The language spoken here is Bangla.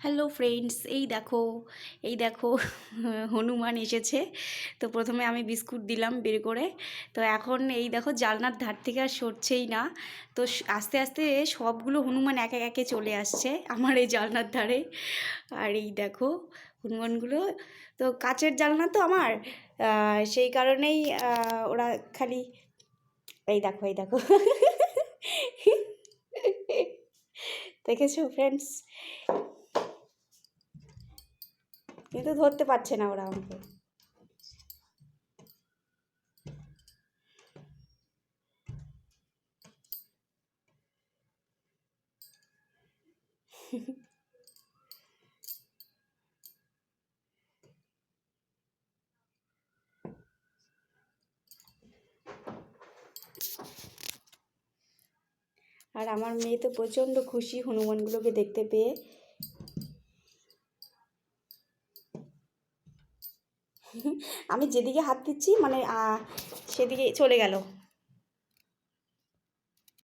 হ্যালো ফ্রেন্ডস এই দেখো এই দেখো, হনুমান এসেছে। তো প্রথমে আমি বিস্কুট দিলাম বের করে। তো এখন এই দেখো, জালনার ধার থেকে আর সরছেই না। তো আস্তে আস্তে সবগুলো হনুমান এক এক চলে আসছে আমার এই জালনার ধারে। আর এই দেখো, হনুমানগুলো, তো কাচের জালনা তো আমার। সেই কারণেই ওরা খালি, এই দেখো এই দেখো। দেখেছ ফ্রেন্ডস কিন্তু ধরতে পারছে না ওরা আমাকে। আর আমার মেয়ে তো প্রচণ্ড খুশি হনুমানগুলোকে দেখতে পেয়ে। আমি যেদিকে হাত দিচ্ছি মানে সেদিকে চলে গেল।